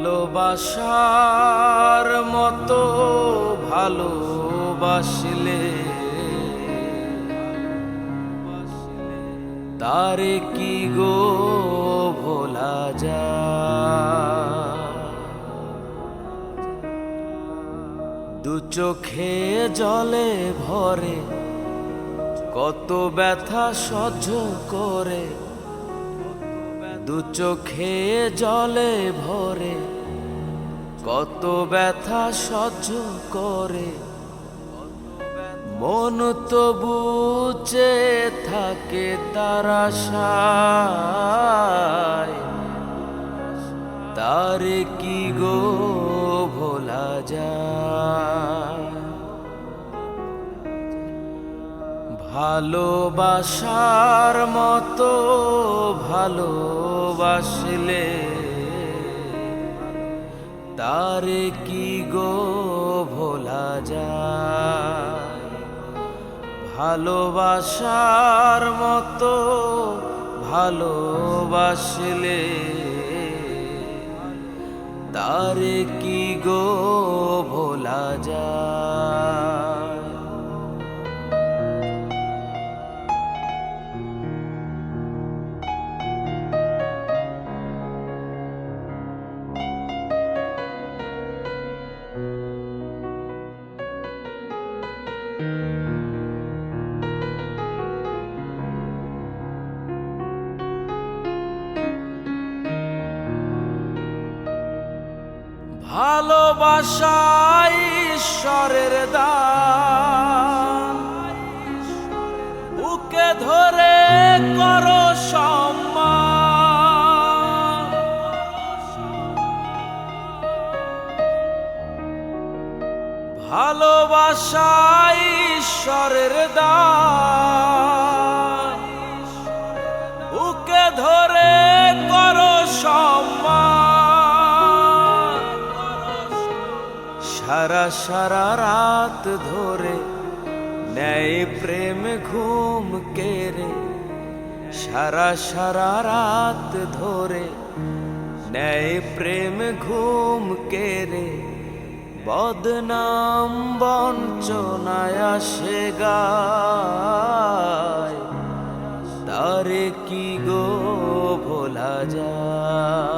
ভালোবাসার মতো ভালোবাসলে। তারে কি গো ভোলা যা দু চোখে জলে ভরে, কত ব্যথা সহ্য করে দু চোখে জলে ভরে, কত ব্যথা সহ্য করে। মন তো বুঝে থাকে তারা তারে কি গো ভোলা যায়? ভালোবাসার মতো ভালোবাসলে তারে কি গো ভোলা যায়? ভালোবাসার মতো ভালোবাসলে তারে কি গো ভোলা যায়? ভালোবাসা ঈশ্বরের দান। বুকে ধরে করো সম্মান। ভালোবাসা ঈশ্বরের দান। সারা সারা রাত ধরে নেয় প্রেম ঘুম কেড়ে, সারা সারা রাত ধরে নেয় প্রেম ঘুম কেড়ে, বদনাম বঞ্চনায় আসে গায়। তারে কি গো ভোলা যায়?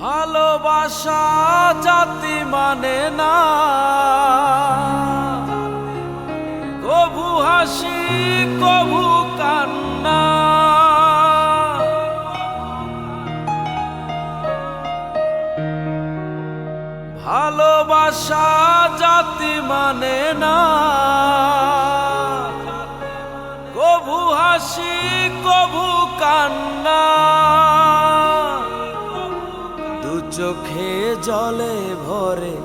ভালোবাসা জাতি মানে না। কভু হাসি, কভু কান্না। ভালোবাসা জাতি মানে না। কভু হাসি, কভু কান্না। চোখে জলে ভরে,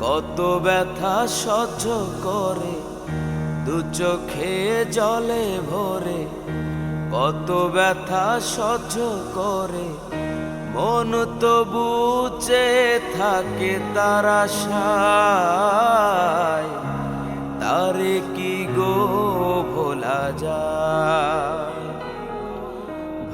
কত ব্যথা সহ্য করে। দু চোখে জলে ভরে, কত ব্যথা সহ্য করে। মন তো বুঝে থাকে তারা তারে কি গো ভোলা যায়?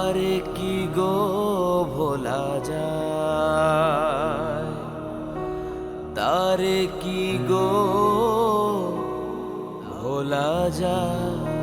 আরে কি গো ভোলা যায়? তারে কি গো ভোলা যায়?